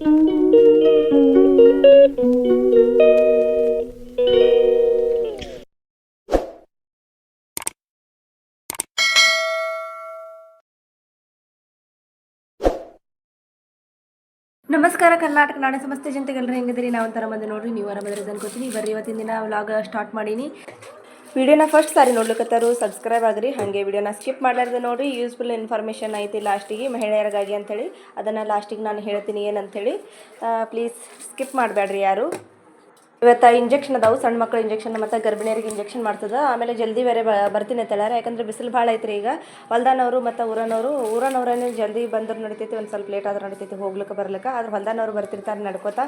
ನಮಸ್ಕಾರ, ಕರ್ನಾಟಕ ನಾಡ ಸಮಸ್ತ ಜನತೆಗೆಲ್ಲರೂ ಹೆಂಗಿದ್ದೀರಿ? ನಾವು ಒಂಥರ ಮಂದಿ ನೋಡ್ರಿ, ನೀವು ಆರಾಮದ್ರೆ ಅನ್ಕೋತೀನಿ. ಬರ್ರಿ, ಇವತ್ತಿನ ದಿನ ವ್ಲಾಗ್ ಸ್ಟಾರ್ಟ್ ಮಾಡೀನಿ. ವಿಡಿಯೋನ ಫಸ್ಟ್ ಸಾರಿ ನೋಡ್ಲಿಕ್ಕತ್ತಾರು ಸಬ್ಸ್ಕ್ರೈಬ್ ಆಗ್ರಿ ಹಾಗೆ ವಿಡಿಯೋನ ಸ್ಕಿಪ್ ಮಾಡಲಾರ್ದೆ ನೋಡಿ ಯೂಸ್ಫುಲ್ ಇನ್ಫಾರ್ಮೇಷನ್ ಐತಿ ಲಾಸ್ಟಿಗೆ ಮಹಿಳೆಯರಿಗಾಗಿ ಅಂಥೇಳಿ ಅದನ್ನು ಲಾಸ್ಟಿಗೆ ನಾನು ಹೇಳ್ತೀನಿ ಏನಂಥೇಳಿ ಪ್ಲೀಸ್ ಸ್ಕಿಪ್ ಮಾಡಬೇಡ್ರಿ ಯಾರು. ಇವತ್ತು ಇಂಜೆಕ್ಷನ್ ಅದಾವು, ಸಣ್ಣ ಮಕ್ಕಳ ಇಂಜೆಕ್ಷನ್ ಮತ್ತು ಗರ್ಭಿಣಿಯರಿಗೆ ಇಂಜೆಕ್ಷನ್ ಮಾಡ್ತದ. ಆಮೇಲೆ ಜಲ್ದಿ ಬೇರೆ ಬರ್ತೀನಿ ತಳ್ಯಾರ ಯಾಕಂದ್ರೆ ಬಿಸಿಲು ಭಾಳ ಐತ್ರಿ ಈಗ. ಹೊಲ್ದಾನವರು ಮತ್ತು ಊರನವರು ಊರನವರೇ ಜಲ್ದಿ ಬಂದ್ರೆ ನಡಿತೈತಿ, ಒಂದು ಸ್ವಲ್ಪ ಲೇಟ್ ಆದ್ರೆ ನಡಿತೈತಿ ಹೋಗ್ಲಿಕ್ಕೆ ಬರ್ಲಿಕ್ಕೆ. ಆದ್ರೆ ಹೊಲ್ದಾನವ್ರು ಬರ್ತಿರ್ತಾರೆ ನಡ್ಕೋತಾ,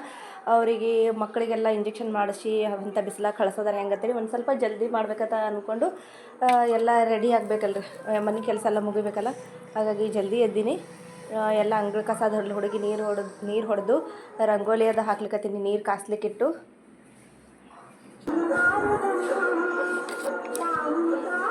ಅವರಿಗೆ ಮಕ್ಕಳಿಗೆಲ್ಲ ಇಂಜೆಕ್ಷನ್ ಮಾಡಿಸಿ ಅಂಥ ಬಿಸಿಲಾಗ ಕಳ್ಸೋದಾರ ಹೆಂಗತ್ತೇಳಿ ಒಂದು ಸ್ವಲ್ಪ ಜಲ್ದಿ ಮಾಡ್ಬೇಕಂತ ಅಂದ್ಕೊಂಡು ಎಲ್ಲ ರೆಡಿ ಆಗಬೇಕಲ್ರಿ. ಮನೆ ಕೆಲಸ ಎಲ್ಲ ಮುಗಿಬೇಕಲ್ಲ? ಹಾಗಾಗಿ ಜಲ್ದಿ ಎದ್ದೀನಿ. ಎಲ್ಲ ಅಂಗಳ ಕಸ ಹೊಡ್ಲಿ, ಹುಡುಗಿ ನೀರು ಹೊಡೆದು ನೀರು ಹೊಡೆದು, ರಂಗೋಲಿ ಅದು ಹಾಕ್ಲಿಕ್ಕತ್ತೀನಿ ನೀರು ಕಾಸ್ಲಿಕ್ಕಿಟ್ಟು 你把我的梦带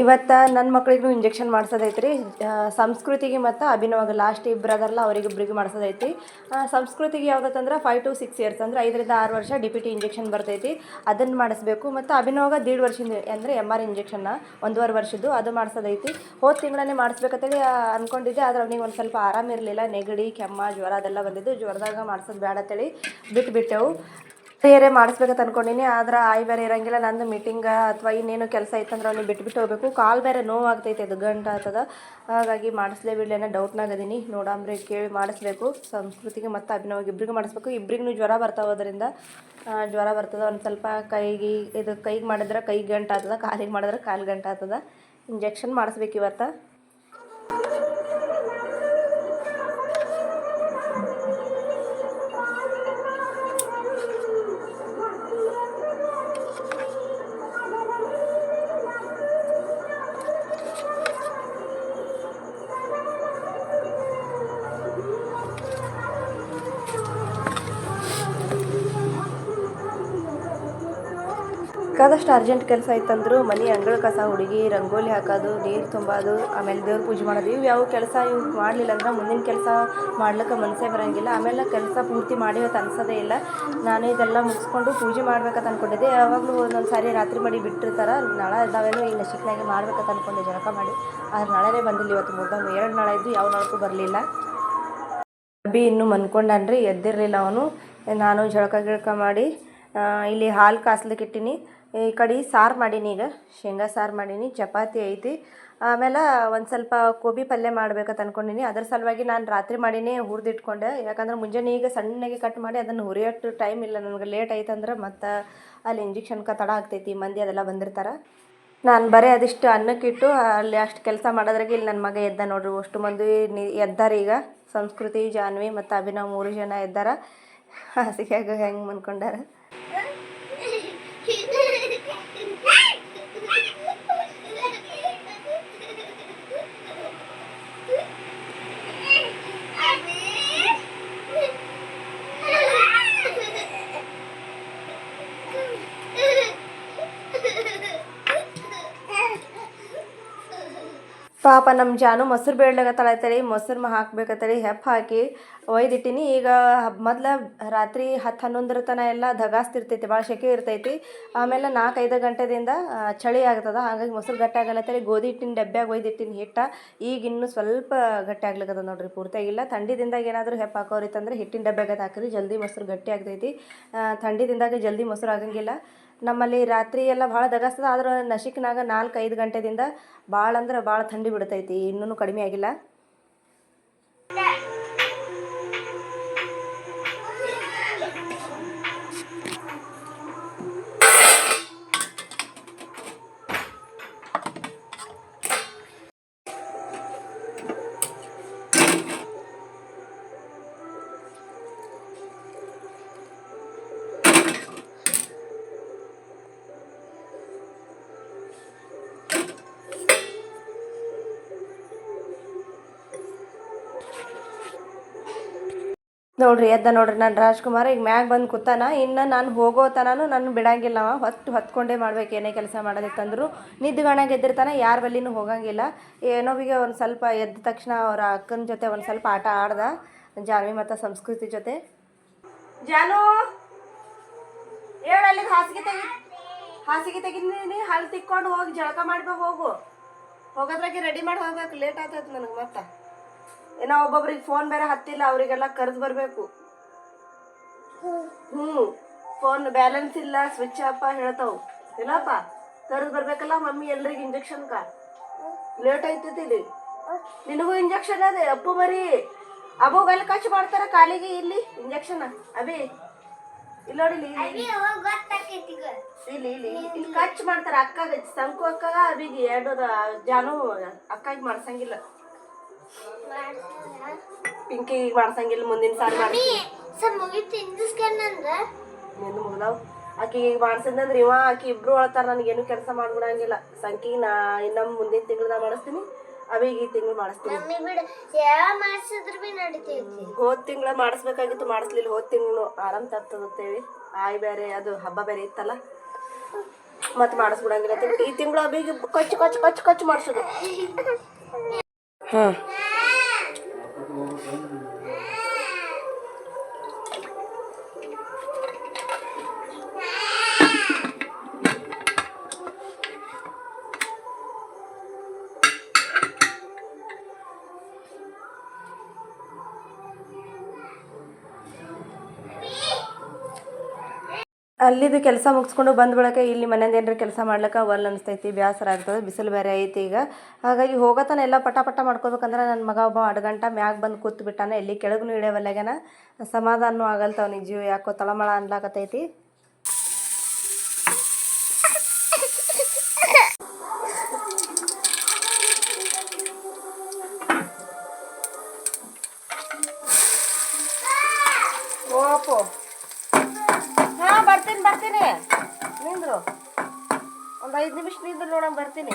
ಇವತ್ತು ನನ್ನ ಮಕ್ಳಿಗೂ ಇಂಜೆಕ್ಷನ್ ಮಾಡ್ಸೋದೈತೆ ರೀ ಸಂಸ್ಕೃತಿಗೆ ಮತ್ತು ಅಭಿನವಾಗ ಲಾಸ್ಟ್ ಇಬ್ಬರದಲ್ಲ ಅದಾರಲ್ಲ ಅವ್ರಿಗೆ ಇಬ್ಬರಿಗೆ ಮಾಡ್ಸೋದೈತಿ ಸಂಸ್ಕೃತಿಗೆ ಯಾವ್ದಂದ್ರೆ ಫೈವ್ ಟು ಸಿಕ್ಸ್ ಇಯರ್ಸ್ ಅಂದ್ರೆ ಐದರಿಂದ ಆರು ವರ್ಷ ಡಿ ಪಿ ಟಿ ಇಂಜೆಕ್ಷನ್ ಬರ್ತೈತಿ. ಅದನ್ನು ಮಾಡಿಸ್ಬೇಕು ಮತ್ತು ಅಭಿನವಾಗ ದೀಡ್ ವರ್ಷದ ಅಂದರೆ ಎಂ ಆರ್ ಇಂಜೆಕ್ಷನ್ನ, ಒಂದೂವರೆ ವರ್ಷದ್ದು ಅದು ಮಾಡ್ಸೋದೈತಿ. ಹೋದ ತಿಂಗಳೇ ಮಾಡಿಸ್ಬೇಕಂತೇಳಿ ಅಂದ್ಕೊಂಡಿದ್ದೆ ಆದ್ರೆ ಅವ್ನಿಗೆ ಒಂದು ಸ್ವಲ್ಪ ಆರಾಮ ಇರಲಿಲ್ಲ. ನೆಗಡಿ, ಕೆಮ್ಮ, ಜ್ವರ ಅದೆಲ್ಲ ಬಂದಿದ್ದು. ಜ್ವರದಾಗ ಮಾಡ್ಸೋದು ಬೇಡ ಅಂತೇಳಿ ಬಿಟ್ಬಿಟ್ಟೆವು. ಬೇರೆ ಮಾಡಿಸ್ಬೇಕಂತ ಅನ್ಕೊಂಡಿನಿ, ಆದ್ರೆ ಆಯ್ ಬೇರೆ ಇರಂಗಿಲ್ಲ. ನಂದು ಮೀಟಿಂಗ್ ಅಥವಾ ಇನ್ನೇನು ಕೆಲಸ ಇತ್ತಂದ್ರೆ ಅವ್ನಿಗೆ ಬಿಟ್ಬಿಟ್ಟು ಹೋಗ್ಬೇಕು. ಕಾಲು ಬೇರೆ ನೋವಾಗ್ತೈತೆ, ಅದು ಗಂಟು ಆಗ್ತದ ಹಾಗಾಗಿ ಮಾಡಿಸ್ಲೇ ಬಿಡ್ಲೇನ ಡೌಟ್ನಾಗ ಅದೀನಿ. ನೋಡಂಬ್ರಿ ಕೇಳಿ ಮಾಡಿಸ್ಬೇಕು. ಸಂಸ್ಕೃತಿಗೆ ಮತ್ತು ಅಭಿನವಾಗಿ ಇಬ್ರಿಗೂ ಮಾಡಿಸ್ಬೇಕು. ಇಬ್ರಿಗೂ ಜ್ವರ ಬರ್ತಾವದ್ರಿಂದ ಜ್ವರ ಬರ್ತದ. ಒಂದು ಸ್ವಲ್ಪ ಕೈಗೆ, ಇದು ಕೈಗೆ ಮಾಡಿದ್ರೆ ಕೈಗೆ ಗಂಟು ಆಗ್ತದ ಕಾಲಿಗೆ ಮಾಡಿದ್ರೆ ಕಾಲು ಗಂಟು ಇಂಜೆಕ್ಷನ್ ಮಾಡಿಸ್ಬೇಕು ಇವತ್ತು. ಬೇಕಾದಷ್ಟು ಅರ್ಜೆಂಟ್ ಕೆಲಸ ಇತ್ತಂದ್ರು ಮನೆ ಅಂಗಳ ಕಸ, ಹುಡುಗಿ, ರಂಗೋಲಿ ಹಾಕೋದು, ನೀರು ತುಂಬೋದು, ಆಮೇಲೆ ದೇವ್ರ ಪೂಜೆ ಮಾಡೋದು, ಇವು ಯಾವ ಕೆಲಸ ಇವು ಮಾಡಲಿಲ್ಲ ಅಂದ್ರೆ ಮುಂದಿನ ಕೆಲಸ ಮಾಡ್ಲಿಕ್ಕೆ ಮನಸ್ಸೇ ಬರೋಂಗಿಲ್ಲ. ಆಮೇಲೆ ಕೆಲಸ ಪೂರ್ತಿ ಮಾಡಿ ಹೊತ್ತು ಅನ್ಸೋದೇ ಇಲ್ಲ. ನಾನು ಇದೆಲ್ಲ ಮುಗಿಸ್ಕೊಂಡು ಪೂಜೆ ಮಾಡ್ಬೇಕಂತ ಅಂದ್ಕೊಂಡಿದ್ದೆ ಯಾವಾಗಲೂ ಒಂದೊಂದು ಸಾರಿ ರಾತ್ರಿ ಮಾಡಿ ಬಿಟ್ಟಿರ್ತಾರೆ, ನಾಳೆ ಇದ್ದಾವೇನೋ ಈ ನಶಿಕ್ನಾಗೆ ಮಾಡ್ಬೇಕಂತ ಅಂದ್ಕೊಂಡೆ ಜಳಕ ಮಾಡಿ. ಆದ್ರೆ ನಾಳೆನೇ ಬಂದಿಲ್ಲ ಇವತ್ತು ಮುದ್ದಾಮ ಎರಡು ನಾಳೆ ಇದ್ದು ಯಾವ ನಾಳಕ್ಕೂ ಬರಲಿಲ್ಲ. ಬಿ ಇನ್ನೂ ಮನ್ಕೊಂಡನ್ರಿ, ಎದ್ದಿರಲಿಲ್ಲ ಅವನು. ನಾನು ಜಳಕ ಗಿಳಕ ಮಾಡಿ ಇಲ್ಲಿ ಹಾಲು ಕಾಸ್ಲಿಕ್ಕೆ ಇಟ್ಟೀನಿ. ಈ ಕಡೆ ಸಾರು ಮಾಡೀನಿ ಈಗ. ಶೇಂಗಾ ಸಾರು ಮಾಡೀನಿ, ಚಪಾತಿ ಐತಿ. ಆಮೇಲೆ ಒಂದು ಸ್ವಲ್ಪ ಕೋಬಿ ಪಲ್ಯ ಮಾಡ್ಬೇಕಂತ ಅನ್ಕೊಂಡಿನಿ. ಅದ್ರ ಸಲುವಾಗಿ ನಾನು ರಾತ್ರಿ ಮಾಡಿನೇ, ಹುರಿದಿಟ್ಕೊಂಡೆ. ಯಾಕಂದ್ರೆ ಮುಂಜಾನೆ ಈಗ ಸಣ್ಣಗೆ ಕಟ್ ಮಾಡಿ ಅದನ್ನು ಹುರಿಯೋಷ್ಟು ಟೈಮ್ ಇಲ್ಲ. ನನಗೆ ಲೇಟ್ ಆಯ್ತಂದ್ರೆ ಮತ್ತು ಅಲ್ಲಿ ಇಂಜೆಕ್ಷನ್ಗೆ ತಡ ಆಗ್ತೈತಿ, ಮಂದಿ ಅದೆಲ್ಲ ಬಂದಿರ್ತಾರೆ. ನಾನು ಬರೀ ಅದಿಷ್ಟು ಅನ್ನಕ್ಕಿಟ್ಟು ಅಲ್ಲಿ ಅಷ್ಟು ಕೆಲಸ ಮಾಡೋದ್ರಾಗೆ ಇಲ್ಲಿ ನನ್ನ ಮಗ ಎದ್ದ ನೋಡ್ರಿ. ಅಷ್ಟು ಮಂದಿ ಎದ್ದಾರೆ ಎದ್ದಾರ ಈಗ. ಸಂಸ್ಕೃತಿ, ಜಾನ್ವಿ ಮತ್ತು ಅಭಿನವ್ ಮೂರು ಜನ ಎದ್ದಾರ. ಹಾಸಿಗೆಯಾಗ ಹೆಂಗೆ ಮನ್ಕೊಂಡಾರ? ಪಾಪ ನಮ್ಮ ಜಾನು ಮೊಸರು ಬೇಡ್ಲಾಗತ್ತಳತ್ತೇಳಿ ಮೊಸರು ಮ ಹಾಕ್ಬೇಕತ್ತರಿ ಹೆಪ್ಪ ಹಾಕಿ ಒಯ್ದಿಟ್ಟಿನಿ. ಈಗ ಮೊದ್ಲು ರಾತ್ರಿ ಹತ್ತು ಹನ್ನೊಂದರ ತನ ಎಲ್ಲ ಧಗಾಸ್ತಿರ್ತೈತಿ ಭಾಳ ಸೆಕೆ ಇರ್ತೈತಿ. ಆಮೇಲೆ ನಾಲ್ಕೈದು ಗಂಟೆದಿಂದ ಚಳಿ ಆಗ್ತದ. ಹಾಗಾಗಿ ಮೊಸರು ಗಟ್ಟಿ ಆಗಲತ್ತರಿ. ಗೋಧಿ ಹಿಟ್ಟಿನ ಡಬ್ಬ್ಯಾಗ ಒಯ್ದಿಟ್ಟಿನಿ ಹಿಟ್ಟ. ಈಗ ಇನ್ನೂ ಸ್ವಲ್ಪ ಗಟ್ಟಿ ಆಗ್ಲಿಕ್ಕದ ನೋಡ್ರಿ ಪೂರ್ತಿಯಾಗಿಲ್ಲ ಥಂಡಿದಿಂದಾಗ ಏನಾದರೂ ಹೆಪ್ಪ ಹಾಕೋರಿತ್ತಂದ್ರೆ ಹಿಟ್ಟಿನ ಡಬ್ಬ್ಯಾಗ ಹಾಕ್ರಿ. ಜಲ್ದಿ ಮೊಸರು ಗಟ್ಟಿ ಆಗ್ತೈತಿ. ಥಂಡಿದಿಂದಾಗ ಜಲ್ದಿ ಮೊಸರು ಆಗಂಗಿಲ್ಲ. ನಮ್ಮಲ್ಲಿ ರಾತ್ರಿ ಎಲ್ಲ ಭಾಳ ದಗಸ್ತದ ಆದ್ರೆ ನಶಿಕ್ನಾಗ ನಾಲ್ಕು ಐದು ಗಂಟೆದಿಂದ ಭಾಳ ಅಂದ್ರೆ ಭಾಳ ಥಂಡಿ ಬಿಡ್ತೈತಿ ಇನ್ನೂ ಕಡಿಮೆ ಆಗಿಲ್ಲ. ನೋಡ್ರಿ, ಎದ್ದ ನೋಡ್ರಿ, ನಾನು ರಾಜ್ಕುಮಾರ್ ಈಗ ಮ್ಯಾಗ ಬಂದು ಕೂತಾನ. ಇನ್ನು ನಾನು ಹೋಗೋ ತನೂ ನಾನು ಬಿಡಂಗಿಲ್ಲ ಅವ. ಹೊತ್ತು ಹೊತ್ಕೊಂಡೇ ಮಾಡ್ಬೇಕು, ಏನೇ ಕೆಲಸ ಮಾಡೋದಿತ್ತಂದ್ರು ನಿದ್ದುಗಣಾಗ ಎದ್ದಿರ್ತಾನೆ ಯಾರ ಬಲ್ಲಿನೂ ಹೋಗಂಗಿಲ್ಲ. ಏನೋವಿಗೆ ಒಂದು ಸ್ವಲ್ಪ ಎದ್ದ ತಕ್ಷಣ ಅವರ ಅಕ್ಕನ ಜೊತೆ ಒಂದು ಸ್ವಲ್ಪ ಆಟ ಆಡ್ದ. ಜಾನ್ವಿ ಮತ್ತು ಸಂಸ್ಕೃತಿ ಜೊತೆ. ಜಾನು! ಹೇಳು ಹಾಸಿಗೆ ತೆಗಿ, ಹಾಸಿಗೆ ತೆಗಿದೀನಿ ಹಲ್ ತಿಕ್ಕೊಂಡು ಹೋಗಿ, ಜಳಕ ಮಾಡ್ಬೇಕು ಹೋಗು. ಹೋಗೋದ್ರಾಗೆ ರೆಡಿ ಮಾಡಿ, ಹೋಗ್ಬೇಕು. ಲೇಟ್ ಆಗ್ತದೆ ನನಗೆ ಮತ್ತೆ. ಏನೋ ಒಬ್ಬೊಬ್ರಿಗೆ ಫೋನ್ ಬೇರೆ ಹತ್ತಿಲ್ಲ ಅವರಿಗೆಲ್ಲ ಕರೆದು ಬರಬೇಕು. ಹ್ಞೂ ಫೋನ್ ಬ್ಯಾಲೆನ್ಸ್ ಇಲ್ಲ ಸ್ವಿಚ್ ಆಫ್ ಹೇಳ್ತಾವು. ಇಲ್ಲಪ್ಪ ಕರೆದು ಬರ್ಬೇಕಲ್ಲ ಮಮ್ಮಿ ಎಲ್ರಿಗೆ ಇಂಜೆಕ್ಷನ್ ಕಾ. ಲೇಟ್ ಆಯ್ತೈತಿ ನಿನಗೂ ಇಂಜೆಕ್ಷನ್ ಅದೇ ಅಪ್ಪು ಮರಿ. ಅಬೋಗೆಲ್ಲ ಖರ್ಚು ಮಾಡ್ತಾರ ಕಾಲಿಗೆ ಇಲ್ಲಿ ಇಂಜೆಕ್ಷನ್ ಅಬಿ ಇಲ್ಲ ನೋಡಿ ಇಲ್ಲಿ, ಇಲ್ಲಿ ಇಲ್ಲಿ ಖರ್ಚು ಮಾಡ್ತಾರ ಅಕ್ಕ ಸಂಕು ಅಕ್ಕಗ ಅಭಿಗೆ ಎರಡು ಜಾನು ಅಕ್ಕಾಗಿ ಮಾಡ್ಸಂಗಿಲ್ಲ. ಪಿಂಕಿಗೆ ಮಾಡ್ಸಂಗಿಲ್ಲ ಮುಂದಿನ ಸಾರಿ ಮಾಡಿ ನಿಂದು ಮುಗ್ದಾವ್? ಆಕಿಗೆ ಈಗ ಮಾಡ್ಸಿದ್ನಂದ್ರೆ ಇವ ಆಕಿ ಇಬ್ರು ಹೇಳ್ತಾರ ನನಗೇನು ಕೆಲಸ ಮಾಡ್ಬಿಡಂಗಿಲ್ಲ. ಸಂಕಿ ನಾ ಇನ್ನೊಮ್ ಮುಂದಿನ ತಿಂಗಳದಾಗ ಮಾಡಿಸ್ತೀನಿ ಅವೀಗ ಈ ತಿಂಗಳು ಮಾಡಿಸ್ತೀನಿ. ಹೋದ ತಿಂಗಳ ಮಾಡಿಸ್ಬೇಕಾಗಿತ್ತು ಮಾಡಿಸ್ಲಿಲ್ಲ. ಹೋದ ತಿಂಗಳು ಆರಾಮ್ ತರ್ತದಂತೇಳಿ ಆಯ್ ಬೇರೆ ಅದು ಹಬ್ಬ ಬೇರೆ ಇತ್ತಲ್ಲ. ಮತ್ತೆ ಮಾಡಿಸ್ಬಿಡಂಗಿಲ್ಲ ಈ ತಿಂಗಳು ಅಭಿಗೆ ಕೊಚ್ಚು ಕೊಚ್ಚು ಕೊಚ್ಚು ಕೊಚ್ಚು ಮಾಡಿಸೋದು. ಹಾಂ. end ಅಲ್ಲಿದು ಕೆಲಸ ಮುಗಿಸ್ಕೊಂಡು ಬಂದ ಬಳಿಕ ಇಲ್ಲಿ ಮನೆಯಿಂದ ಏನಾರ ಕೆಲಸ ಮಾಡ್ಲಿಕ್ಕೆ ಒಲ್ ಅನಿಸ್ತೈತಿ ಬೇಸರ ಆಗ್ತದೆ, ಬಿಸಿಲು ಬೇರೆ ಐತಿ ಈಗ. ಹಾಗಾಗಿ ಹೋಗತನ ಎಲ್ಲ ಪಟ ಪಟ ಮಾಡ್ಕೋಬೇಕಂದ್ರೆ ನನ್ನ ಮಗ ಒಬ್ಬ ಅಡ್ಗಂಟ ಮ್ಯಾಗ ಬಂದು ಕೂತು ಬಿಟ್ಟಾನೆ, ಎಲ್ಲಿ ಕೆಳಗೂ ಇಳಿಯವಲ್ಲಾಗ್ಯಾನ ಆಗಲ್ತ ಆಗಲ್ತಾವ ಜೀವ, ಯಾಕೋ ತಳಮಳ ಅನ್ಲಾಕತೈತಿ. ಓಪೋ ಹಾ, ಬರ್ತೀನಿ ಬರ್ತೀನಿ. ನಿಂದ್ರು. ಒಂದು ಐದು ನಿಮಿಷ ನಿಂದ್ರು ಬರ್ತೀನಿ.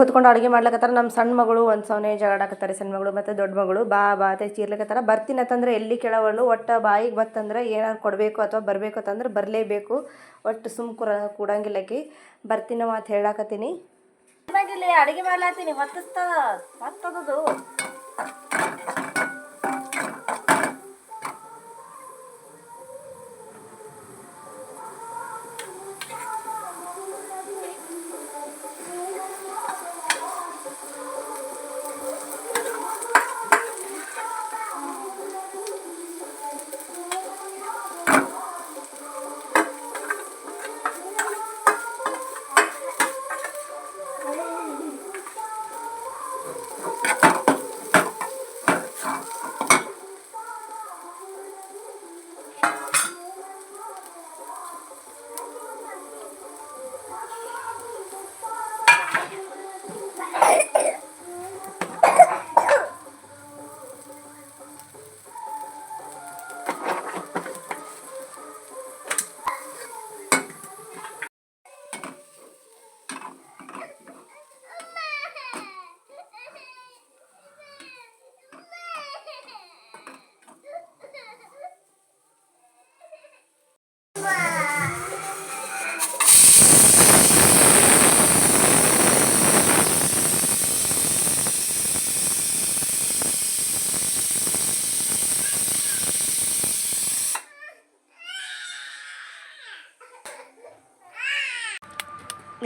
ಕುತ್ಕೊಂಡು ಅಡುಗೆ ಮಾಡ್ಲಕತ್ತಾರ ನಮ್ಮ ಸಣ್ಣ ಮಗಳು, ಒಂದು ಸೌನೆ ಜಗಾಡಕತ್ತಾರೆ ಸಣ್ಣ ಮಗಳು ಮತ್ತು ದೊಡ್ಡ ಮಗಳು. ಬಾ ಬಾ ಅಂತ ಚೀರ್ಲಕತ್ತಾರ. ಬರ್ತೀನಿ ಅಂತಂದ್ರೆ ಎಲ್ಲಿ ಕೆಳವಳು, ಒಟ್ಟು ಬಾಯಿಗೆ ಬತ್ತಂದ್ರೆ ಏನಾದ್ರು ಕೊಡಬೇಕು ಅಥವಾ ಬರಬೇಕು ಅಂತಂದ್ರೆ ಬರಲೇಬೇಕು. ಒಟ್ಟು ಸುಮ್ ಕುರ ಕೂಡಂಗಿಲ್ಲಕಿ. ಬರ್ತೀನಿ ಮಾತು ಹೇಳಾಕತ್ತೀನಿ. ಅಡುಗೆ ಮಾಡ್ಲಾತೀನಿ ಹೊತ್ತಿಸ್ತದ ಹೊತ್ತದದು.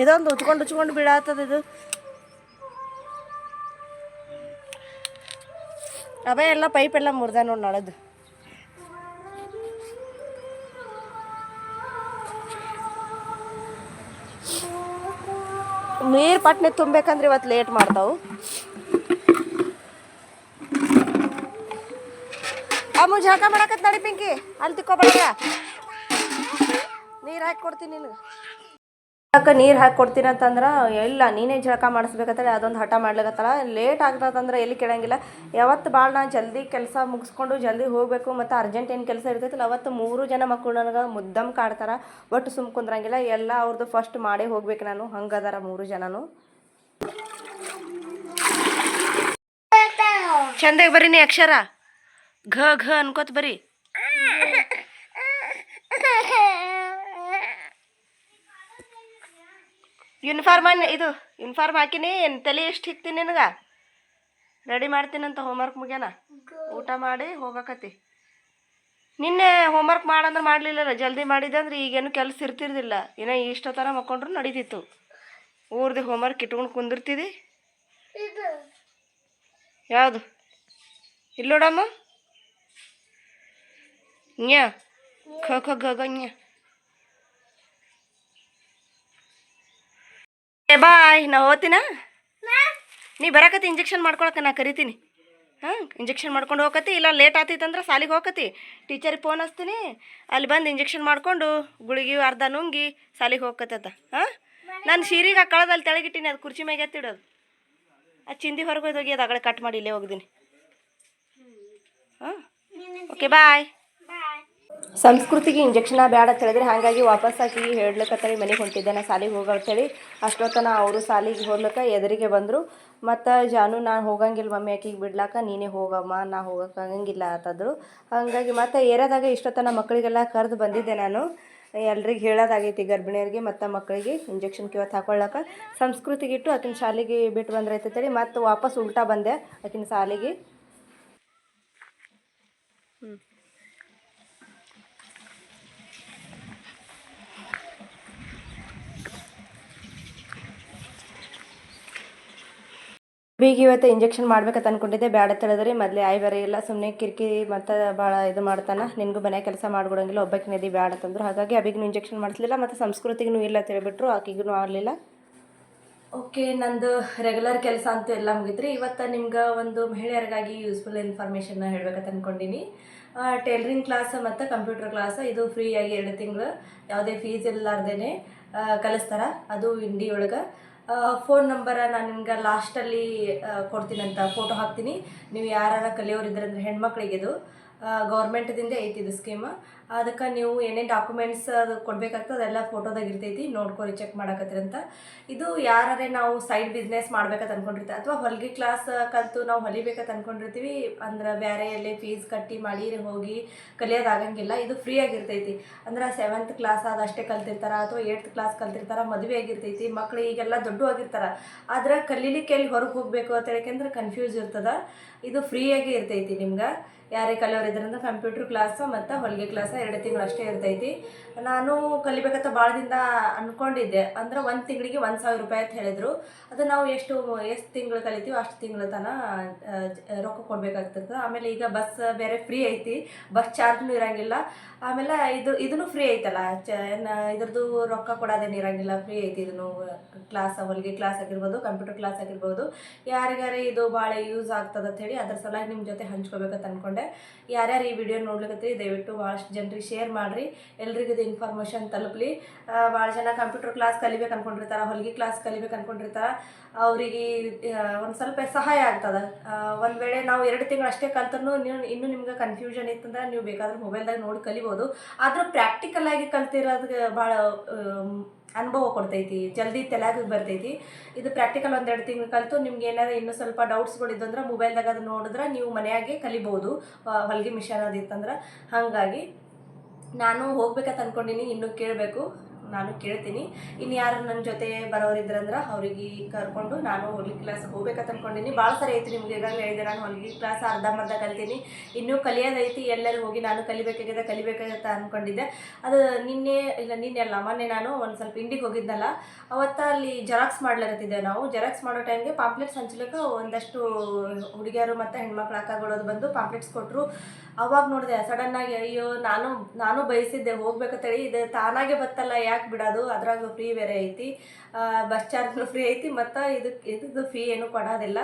ಇದೊಂದು ಉಚ್ಕೊಂಡು ಉಚ್ಕೊಂಡು ಬೀಳಾತದ ಇದು. ಅವೇ ಎಲ್ಲ ಪೈಪ್ ಎಲ್ಲ ಮುರ್ದ ನೋಡಿ ನಳದು. ನೀರು ಪಟ್ನೆ ತುಂಬೇಕಂದ್ರೆ ಇವತ್ತು ಲೇಟ್ ಮಾಡ್ತಾವು. ಅಮ್ಮ ಜಳಕ ಮಾಡಕತ್ ನಡಿ ಪಿಂಕಿ. ಅಲ್ಲಿ ತಿಕ್ಕೋಬೇಡ ನೀರು ಹಾಕಿ ಕೊಡ್ತೀನಿ ನಿನಗೆ. ಅದಕ್ಕೆ ನೀರು ಹಾಕಿ ಕೊಡ್ತೀನಿ ಅಂತಂದ್ರ, ಇಲ್ಲ, ನೀನೇ ಜಳಕ ಮಾಡಿಸ್ಬೇಕಂತೇಳಿ ಅದೊಂದು ಹಠ ಮಾಡ್ಲಿಕತ್ತಲ್ಲ ಲೇಟ್ ಆಗ್ತದಂದ್ರೆ ಎಲ್ಲಿ ಕೇಳಂಗಿಲ್ಲ. ಯಾವತ್ತು ಭಾಳ ನಾನು ಜಲ್ದಿ ಕೆಲಸ ಮುಗಿಸ್ಕೊಂಡು ಜಲ್ದಿ ಹೋಗಬೇಕು ಮತ್ತು ಅರ್ಜೆಂಟ್ ಏನು ಕೆಲಸ ಇರ್ತೈತಲ್ಲ, ಅವತ್ತು ಮೂರು ಜನ ಮಕ್ಕಳು ನನಗೆ ಮುದ್ದಮ್ ಕಾಡ್ತಾರೆ, ಒಟ್ಟು ಸುಮ್ ಕುಂದ್ರಂಗಿಲ್ಲ. ಎಲ್ಲ ಅವ್ರದ್ದು ಫಸ್ಟ್ ಮಾಡೇ ಹೋಗ್ಬೇಕು ನಾನು, ಹಂಗದಾರ ಮೂರು ಜನನು. ಚಂದಾಗ ಬರ್ರಿ ನೀ ಅಕ್ಷರ. ಘ ಘ ಅನ್ಕೋತ ಬರ್ರಿ. ಯೂನಿಫಾರ್ಮ್ ಇದು ಯೂನಿಫಾರ್ಮ್ ಹಾಕಿನಿ, ಏನು ತಲೆ ಎಷ್ಟು ಹಿಕ್ತೀನಿ ನಿನಗೆ? ರೆಡಿ ಮಾಡ್ತೀನಂತ ಹೋಮ್ವರ್ಕ್ ಮುಗ್ಯಾನ? ಊಟ ಮಾಡಿ ಹೋಗಕತ್ತಿ. ನಿನ್ನೆ ಹೋಮ್ವರ್ಕ್ ಮಾಡಂದ್ರೆ ಮಾಡಲಿಲ್ಲಲ್ಲ, ಜಲ್ದಿ ಮಾಡಿದೆ ಅಂದ್ರೆ ಈಗೇನು ಕೆಲಸ ಇರ್ತಿರ್ದಿಲ್ಲ. ಇನ್ನು ಇಷ್ಟೊತ್ತರ ಮಕ್ಕೊಂಡ್ರು ನಡೀತಿತ್ತು. ಊರ್ದು ಹೋಮ್ವರ್ಕ್ ಇಟ್ಕೊಂಡು ಕುಂದಿರ್ತಿದಿ? ಯಾವುದು? ಇಲ್ಲಿ ನೋಡಮ್ಮ ನ್ಯ ಖ ಖ ಗ ಗ ಬಾಯ್, ನಾ ಹೋತಿನ ನೀ ಬರಕತ್ತಿ ಇಂಜೆಕ್ಷನ್ ಮಾಡ್ಕೊಳಕ ನಾ ಕರಿತೀನಿ. ಹಾಂ ಇಂಜೆಕ್ಷನ್ ಮಾಡ್ಕೊಂಡು ಹೋಗತಿ ಇಲ್ಲ ಲೇಟ್ ಆತೈತಂದ್ರೆ ಸಾಲಿಗೆ ಹೋಗತಿ ಟೀಚರಿಗೆ ಫೋನ್ ಹಚ್ತೀನಿ. ಅಲ್ಲಿ ಬಂದು ಇಂಜೆಕ್ಷನ್ ಮಾಡ್ಕೊಂಡು ಗುಳಿಗೆ ಅರ್ಧ ನುಂಗಿ ಸಾಲಿಗೆ ಹೋಗಕತ್ತದ ಹಾಂ? ನಾನು ಸೀರೆಗೆ ಕಳದಲ್ಲಿ ತೆಳಗಿಟ್ಟಿನಿ, ಅದು ಕುರ್ಚಿ ಮ್ಯಾಗೆ ಎತ್ತಿಡೋದು. ಆ ಚಿಂದಿ ಹೊರಗೆ ಹೋಗಿ ಅದು ಕಟ್ ಮಾಡಿ ಇಲ್ಲೇ ಹೋಗಿದ್ದೀನಿ ಹಾಂ? ಓಕೆ ಬಾಯ್ ಸಂಸ್ಕೃತಿಗೆ ಇಂಜೆಕ್ಷನ್ ಬ್ಯಾಡ ಅಂತ ಹೇಳಿದ್ರೆ ಹಾಗಾಗಿ ವಾಪಸ್ ಹಾಕಿ ಹೇಳ್ಲಿಕ್ಕತ್ತೇಳಿ ಮನೆಗೆ ಹೊಂಟಿದ್ದೆ. ನಾ ಸಾಲಿಗೆ ಹೋಗಂತೇಳಿ ಅಷ್ಟೊತ್ತನ ಅವರು ಸಾಲಿಗೆ ಹೋಗ್ಲಿಕ್ಕೆ ಎದುರಿಗೆ ಬಂದರು. ಮತ್ತು ಜಾನು ನಾನು ಹೋಗಂಗಿಲ್ಲ ಮಮ್ಮಿ ಆಕಿಗೆ ಬಿಡ್ಲಾಕ ನೀನೇ ಹೋಗಮ್ಮ ನಾ ಹೋಗಕ್ಕೆ ಆಗಂಗಿಲ್ಲ ಅಂತಂದರು. ಹಾಗಾಗಿ ಮತ್ತು ಏರಿಯಾದಾಗ ಇಷ್ಟೊತ್ತನ ಮಕ್ಕಳಿಗೆಲ್ಲ ಕರೆದು ಬಂದಿದ್ದೆ ನಾನು. ಎಲ್ರಿಗೆ ಹೇಳೋದಾಗೈತಿ ಗರ್ಭಿಣಿಯರಿಗೆ ಮತ್ತು ಮಕ್ಕಳಿಗೆ ಇಂಜೆಕ್ಷನ್ ಕಿವತ್ತು ಹಾಕೊಳ್ಳಾಕ. ಸಂಸ್ಕೃತಿಗಿಟ್ಟು ಆಕಿನ ಶಾಲೆಗೆ ಬಿಟ್ಟು ಹೇಳಿ ಮತ್ತು ವಾಪಸ್ ಉಲ್ಟಾ ಬಂದೆ ಆಕಿನ ಶಾಲೆಗೆ ಬೀಗ ಇವತ್ತು ಇಂಜೆಕ್ಷನ್ ಮಾಡ್ಬೇಕಂತ ಅನ್ಕೊಂಡಿದ್ದೆ ಬೇಡ ತಿಳಿದ್ರಿ ಮೊದಲೇ ಆಯ್ ಬರೀ ಇಲ್ಲ ಸುಮ್ಮನೆ ಕಿರಿಕಿರಿ ಮತ್ತು ಭಾಳ ಇದು ಮಾಡ್ತಾನೆ, ನಿನಗೂ ಮನೆ ಕೆಲಸ ಮಾಡ್ಬಿಡೋಂಗಿಲ್ಲ ಒಬ್ಬಕ್ಕೆ ನದಿ ಬೇಡ ಅಂತಂದ್ರು ಹಾಗಾಗಿ ಅಬಿಗೂ ಇಂಜೆಕ್ಷನ್ ಮಾಡಿಸ್ಲಿಲ್ಲ, ಮತ್ತು ಸಂಸ್ಕೃತಿಗೂ ಇಲ್ಲ ತಿಳಿಬಿಟ್ರು ಆಕಿಗೂ ಆಗಲಿಲ್ಲ. ಓಕೆ, ನಂದು ರೆಗ್ಯುಲರ್ ಕೆಲಸ ಅಂತೂ ಎಲ್ಲ ಮುಗಿತ್ರಿ. ಇವತ್ತು ನಿಮ್ಗೆ ಒಂದು ಮಹಿಳೆಯರಿಗಾಗಿ ಯೂಸ್ಫುಲ್ ಇನ್ಫಾರ್ಮೇಷನ್ನ ಹೇಳ್ಬೇಕಂತ ಅಂದ್ಕೊಂಡಿನಿ ಟೈಲರಿಂಗ್ ಕ್ಲಾಸ್ ಮತ್ತು ಕಂಪ್ಯೂಟರ್ ಕ್ಲಾಸ್ ಇದು ಫ್ರೀಯಾಗಿ ಎರಡು ತಿಂಗಳು, ಯಾವುದೇ ಫೀಸ್ ಇಲ್ಲಾರ್ದೇ ಕಲಿಸ್ತಾರ. ಅದು ಇಂಡಿಯೊಳಗೆ ಫೋನ್ ನಂಬರ ನಾನು ನಿಮ್ಗೆ ಲಾಸ್ಟಲ್ಲಿ ಕೊಡ್ತೀನಂತ ಫೋಟೋ ಹಾಕ್ತೀನಿ. ನೀವು ಯಾರು ಕಲಿಯೋರಿದ್ರೆ ಅಂದರೆ ಹೆಣ್ಮಕ್ಳಿಗೆ ಇದು. ಗೌರ್ಮೆಂಟ್ದಿಂದ ಐತಿ ಇದು ಸ್ಕೀಮ್ ಅದಕ್ಕೆ ನೀವು ಏನೇನು ಡಾಕ್ಯುಮೆಂಟ್ಸ್ ಅದು ಕೊಡಬೇಕಾಗ್ತದೆ ಅದೆಲ್ಲ ಫೋಟೋದಾಗ ಇರ್ತೈತಿ, ನೋಡ್ಕೊರಿ ಚೆಕ್ ಮಾಡಕತ್ತೀರಂತ ಇದು ಯಾರೇ ನಾವು ಸೈಡ್ ಬಿಸ್ನೆಸ್ ಮಾಡ್ಬೇಕಂತ ಅನ್ಕೊಂಡಿರ್ತೀವಿ ಅಥವಾ ಹೊಲಿಗೆ ಕ್ಲಾಸ್ ಕಲಿತು ನಾವು ಹೊಲಿಬೇಕಂತ ಅನ್ಕೊಂಡಿರ್ತೀವಿ ಅಂದ್ರೆ ಬೇರೆ ಎಲ್ಲಿ ಫೀಸ್ ಕಟ್ಟಿ ಮಾಡಿ ಹೋಗಿ ಕಲಿಯೋದಾಗಂಗಿಲ್ಲ ಇದು ಫ್ರೀ ಆಗಿರ್ತೈತಿ. ಅಂದ್ರೆ ಸೆವೆಂತ್ ಕ್ಲಾಸ್ ಅದಷ್ಟೇ ಕಲ್ತಿರ್ತಾರ ಅಥವಾ ಏಯ್ತ್ ಕ್ಲಾಸ್ ಕಲ್ತಿರ್ತಾರ, ಮದುವೆ ಆಗಿರ್ತೈತಿ, ಮಕ್ಳು ಈಗೆಲ್ಲ ದೊಡ್ಡ ಆಗಿರ್ತಾರ. ಆದ್ರೆ ಕಲೀಲಿಕ್ಕೆ ಎಲ್ಲಿ ಹೊರಗೆ ಹೋಗಬೇಕು ಅಂತ ಹೇಳಕಂದ್ರೆ ಕನ್ಫ್ಯೂಸ್ ಇರ್ತದ. ಇದು ಫ್ರೀಯಾಗಿ ಇರ್ತೈತಿ ನಿಮ್ಗೆ. ಯಾರೇ ಕಲಿಯೋರು ಇದ್ರಂದ್ರೆ ಕಂಪ್ಯೂಟರ್ ಕ್ಲಾಸ್ ಮತ್ತು ಹೊಲಿಗೆ ಕ್ಲಾಸ್ ಎರಡು ತಿಂಗಳು ಅಷ್ಟೇ ಇರ್ತೈತಿ. ನಾನು ಕಲಿಬೇಕಂತ ಭಾಳ ದಿನ ಅಂದ್ಕೊಂಡಿದ್ದೆ ಅಂದ್ರೆ ಒಂದು ತಿಂಗಳಿಗೆ ಒಂದು ಸಾವಿರ ರೂಪಾಯಿ ಅಂತ ಹೇಳಿದರು. ಅದು ನಾವು ಎಷ್ಟು ಎಷ್ಟು ತಿಂಗಳು ಕಲಿತೀವಿ ಅಷ್ಟು ತಿಂಗಳ ತನ ಆ, ಜ- ರೊಕ್ಕ ಕೊಡಬೇಕಾಗ್ತದೆ ಆಮೇಲೆ ಈಗ ಬಸ್ ಬೇರೆ ಫ್ರೀ ಐತಿ. ಬಸ್ ಚಾರ್ಜ್ನೂ ಇರಂಗಿಲ್ಲ. ಆಮೇಲೆ ಇದು ಇದನ್ನು ಫ್ರೀ ಐತಲ್ಲ. ಚ ಇದ್ರದ್ದು ರೊಕ್ಕ ಕೊಡೋದೇನು ಇರಂಗಿಲ್ಲ. ಫ್ರೀ ಐತಿ ಇದನ್ನು ಕ್ಲಾಸ್ ಹೊಲಿಗೆ ಕ್ಲಾಸ್ ಆಗಿರ್ಬೋದು ಕಂಪ್ಯೂಟರ್ ಕ್ಲಾಸ್ ಆಗಿರ್ಬೋದು. ಯಾರಿಗಾರ ಇದು ಭಾಳ ಯೂಸ್ ಆಗ್ತದೆ ಅಂತ ಹೇಳಿ ಅದ್ರ ಸಲುವಾಗಿ ನಿಮ್ಮ ಜೊತೆ ಹಂಚ್ಕೋಬೇಕಂತ ಅನ್ಕೊಂಡೆ. ಯಾರ್ಯಾರು ಈ ವಿಡಿಯೋ ನೋಡ್ಲಿಕ್ಕೆ ದಯವಿಟ್ಟು ಭಾಳಷ್ಟು ಜನರಿಗೆ ಶೇರ್ ಮಾಡಿರಿ. ಎಲ್ರಿಗೂ ಇದು ಇನ್ಫಾರ್ಮೇಷನ್ ತಲುಪಲಿ. ಭಾಳ ಜನ ಕಂಪ್ಯೂಟರ್ ಕ್ಲಾಸ್ ಕಲಿಬೇಕು ಅಂದ್ಕೊಂಡಿರ್ತಾರೆ ಹೊಲಿಗೆ ಕ್ಲಾಸ್ ಕಲಿಬೇಕು ಅಂದ್ಕೊಂಡಿರ್ತಾರೆ ಅವರಿಗೆ ಒಂದು ಸ್ವಲ್ಪ ಸಹಾಯ ಆಗ್ತದೆ. ಒಂದು ವೇಳೆ ನಾವು ಎರಡು ತಿಂಗಳು ಅಷ್ಟೇ ಕಲ್ತರೂ ನೀವು, ಇನ್ನೂ ನಿಮ್ಗೆ ಕನ್ಫ್ಯೂಷನ್ ಇತ್ತಂದ್ರೆ ನೀವು ಬೇಕಾದ್ರೆ ಮೊಬೈಲ್ದಾಗ ನೋಡಿ ಕಲಿಬೋದು. ಆದರೂ ಪ್ರಾಕ್ಟಿಕಲ್ ಆಗಿ ಕಲ್ತಿರೋದಕ್ಕೆ ಭಾಳ ಅನುಭವ ಕೊಡ್ತೈತಿ. ಜಲ್ದಿ ತಲೆಯಾಗ ಬರ್ತೈತಿ. ಇದು ಪ್ರಾಕ್ಟಿಕಲ್ ಒಂದೆರಡು ತಿಂಗಳು ಕಲಿತು ನಿಮ್ಗೆ ಏನಾದ್ರು ಇನ್ನೂ ಸ್ವಲ್ಪ ಡೌಟ್ಸ್ಗಳಿದ್ದು ಅಂದ್ರೆ ಮೊಬೈಲ್ದಾಗ ಅದು ನೋಡಿದ್ರೆ ನೀವು ಮನೆಯಾಗೆ ಕಲಿಬೋದು ಹೊಲಿಗೆ ಮಿಷನ್ ಅದಿತ್ತಂದ್ರೆ ಹಾಗಾಗಿ ನಾನು ಹೋಗ್ಬೇಕಂತ ಅನ್ಕೊಂಡಿನಿ ಇನ್ನೂ ಕೇಳಬೇಕು. ನಾನು ಕೇಳ್ತೀನಿ. ಇನ್ನು ಯಾರು ನನ್ನ ಜೊತೆ ಬರೋರಿದ್ರಂದ್ರೆ ಅವ್ರಿಗೆ ಕರ್ಕೊಂಡು ನಾನು ಹೊಲಿಗೆ ಕ್ಲಾಸ್ ಹೋಗ್ಬೇಕಂತ ಅನ್ಕೊಂಡಿನಿ. ಭಾಳ ಸರಿ ಐತಿ ನಿಮ್ಗೆ ಈಗಾಗಲೇ ಹೇಳಿದೆ. ನಾನು ಹೊಲಿಗೆ ಕ್ಲಾಸ್ ಅರ್ಧಂಬರ್ಧ ಕಲ್ತೀನಿ. ಇನ್ನೂ ಕಲಿಯೋದೈತಿ. ಎಲ್ಲರೂ ಹೋಗಿ ನಾನು ಕಲಿಬೇಕಾಗಿದೆ, ಕಲಿಬೇಕಾಗತ್ತೆ ಅಂದ್ಕೊಂಡಿದ್ದೆ ಅದು ನಿನ್ನೆ, ಇಲ್ಲ ನಿನ್ನೆ ಅಲ್ಲ, ಮೊನ್ನೆ ನಾನು ಒಂದು ಸ್ವಲ್ಪ ಇಂಡಿಗೆ ಹೋಗಿದ್ದಲ್ಲ ಅವತ್ತು ಅಲ್ಲಿ ಜೆರಾಕ್ಸ್ ಮಾಡ್ಲಕತ್ತಿದ್ದೆ ನಾವು. ಜೆರಾಕ್ಸ್ ಮಾಡೋ ಟೈಮ್ಗೆ ಪಾಂಪ್ಲೆಟ್ಸ್ ಹಂಚ್ಲಿಕ್ಕೆ ಒಂದಷ್ಟು ಹುಡುಗಿಯರು ಮತ್ತು ಹೆಣ್ಮಕ್ಳು ಅಕ್ಕಗಳೋದು ಬಂದು ಪಾಂಪ್ಲೆಟ್ಸ್ ಕೊಟ್ಟರು ಅವಾಗ ನೋಡಿದೆ ಸಡನ್ನಾಗಿ ಅಯ್ಯೋ, ನಾನು ನಾನು ಬಯಸಿದ್ದೆ, ಹೋಗ್ಬೇಕಂತೇಳಿ. ಇದು ತಾನಾಗೆ ಬತ್ತಲ್ಲ, ಯಾಕೆ ಬಿಡೋದು ಅದ್ರಾಗ ಫ್ರೀ ಬೇರೆ ಐತಿ. ಬಸ್ ಚಾರ್ಜ್ನು ಫ್ರೀ ಐತಿ. ಮತ್ತು ಇದಕ್ಕೆ ಇದ್ದು ಫೀ ಏನು ಕೊಡೋದಿಲ್ಲ.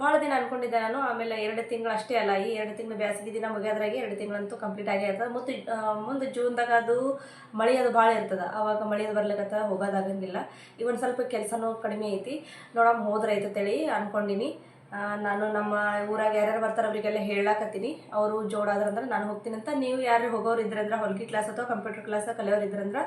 ಭಾಳ ದಿನ ಅನ್ಕೊಂಡಿದ್ದೆ ನಾನು. ಆಮೇಲೆ ಎರಡು ತಿಂಗಳು ಅಷ್ಟೇ ಅಲ್ಲ ಈ ಎರಡು ತಿಂಗಳು ಬೇಸಿಗೆ ದಿನ ಮುಗಿಯೋದ್ರಾಗೆ ಎರಡು ತಿಂಗಳಂತೂ ಕಂಪ್ಲೀಟ್ ಆಗೇ ಇರ್ತದೆ ಮತ್ತು ಮುಂದೆ ಜೂನ್ದಾಗ ಅದು ಮಳೆ ಅದು ಭಾಳ ಇರ್ತದೆ. ಅವಾಗ ಮಳೆ ಅದು ಬರ್ಲಿಕ್ಕತ್ತ ಹೋಗೋದಾಗಂಗಿಲ್ಲ. ಇವನ್ ಸ್ವಲ್ಪ ಕೆಲಸನೂ ಕಡಿಮೆ ಐತಿ. ನೋಡಮ್ಮ ಹೋದ್ರೆ ಐತಂತೇಳಿ ಅನ್ಕೊಂಡಿನಿ. ಆ, ನಾನು ನಮ್ಮ ಊರಾಗ ಯಾರ್ಯಾರು ಬರ್ತಾರೆ ಅವರಿಗೆಲ್ಲ ಹೇಳಾಕತ್ತೀನಿ. ಅವರು ಜೋಡಾದ್ರಂದ್ರೆ ನಾನು ಹೋಗ್ತೀನಿ ಅಂತ. ನೀವು ಯಾರು ಹೋಗೋರು ಇದ್ರಂದ್ರೆ ಹೊಲಿಗೆ ಕ್ಲಾಸ್ ಅಥವಾ ಕಂಪ್ಯೂಟರ್ ಕ್ಲಾಸ್ ಕಲಿಯೋರು ಇದ್ರಂದ್ರೆ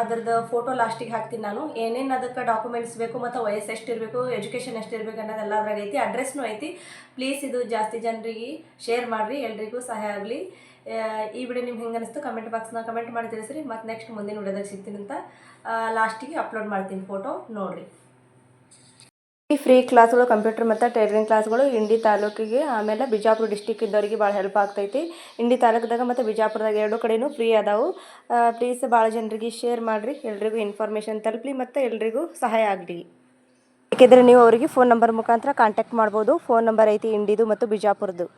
ಅದ್ರದ್ದು ಫೋಟೋ ಲಾಸ್ಟಿಗೆ ಹಾಕ್ತೀನಿ ನಾನು. ಏನೇನು ಅದಕ್ಕೆ ಡಾಕ್ಯುಮೆಂಟ್ಸ್ ಬೇಕು ಮತ್ತು ವಯಸ್ಸು ಎಷ್ಟು ಇರಬೇಕು ಎಜುಕೇಷನ್ ಎಷ್ಟು ಇರಬೇಕು ಅನ್ನೋದೆಲ್ಲ ಅದ್ರಾಗ ಐತಿ. ಅಡ್ರೆಸ್ನೂ ಐತಿ. ಪ್ಲೀಸ್ ಇದು ಜಾಸ್ತಿ ಜನರಿಗೆ ಶೇರ್ ಮಾಡಿರಿ, ಎಲ್ರಿಗೂ ಸಹಾಯ ಆಗಲಿ. ಈ ವಿಡಿಯೋ ನಿಮ್ಗೆ ಹೆಂಗೆ ಅನಿಸ್ತು ಕಮೆಂಟ್ ಬಾಕ್ಸ್ನ ಕಮೆಂಟ್ ಮಾಡಿ ತಿಳಿಸ್ರಿ. ಮತ್ತು ನೆಕ್ಸ್ಟ್ ಮುಂದಿನ ವಿಡಿಯೋದಾಗ ಸಿಗ್ತೀನಿ ಅಂತ. ಲಾಸ್ಟಿಗೆ ಅಪ್ಲೋಡ್ ಮಾಡ್ತೀನಿ ಫೋಟೋ ನೋಡಿರಿ. ಈ ಫ್ರೀ ಕ್ಲಾಸ್ಗಳು ಕಂಪ್ಯೂಟರ್ ಮತ್ತು ಟೈಲರಿಂಗ್ ಕ್ಲಾಸ್ಗಳು ಇಂಡಿ ತಾಲೂಕಿಗೆ, ಆಮೇಲೆ ಬಿಜಾಪುರ ಡಿಸ್ಟಿಕ್ ಇದ್ದವರಿಗೆ ಭಾಳ ಹೆಲ್ಪ್ ಆಗ್ತೈತಿ. ಇಂಡಿ ತಾಲೂಕದಾಗ ಮತ್ತು ಬಿಜಾಪುರದಾಗ ಎರಡು ಕಡೆಯೂ ಫ್ರೀ ಅದಾವು. ಪ್ಲೀಸ್ ಭಾಳ ಜನರಿಗೆ ಶೇರ್ ಮಾಡಿರಿ, ಎಲ್ರಿಗೂ ಇನ್ಫಾರ್ಮೇಷನ್ ತಲುಪಲಿ ಮತ್ತು ಎಲ್ರಿಗೂ ಸಹಾಯ ಆಗಲಿ. ಏಕೆಂದರೆ ನೀವು ಅವರಿಗೆ ಫೋನ್ ನಂಬರ್ ಮುಖಾಂತರ ಕಾಂಟ್ಯಾಕ್ಟ್ ಮಾಡ್ಬೋದು. ಫೋನ್ ನಂಬರ್ ಐತಿ ಇಂಡಿದು ಮತ್ತು ಬಿಜಾಪುರದ್ದು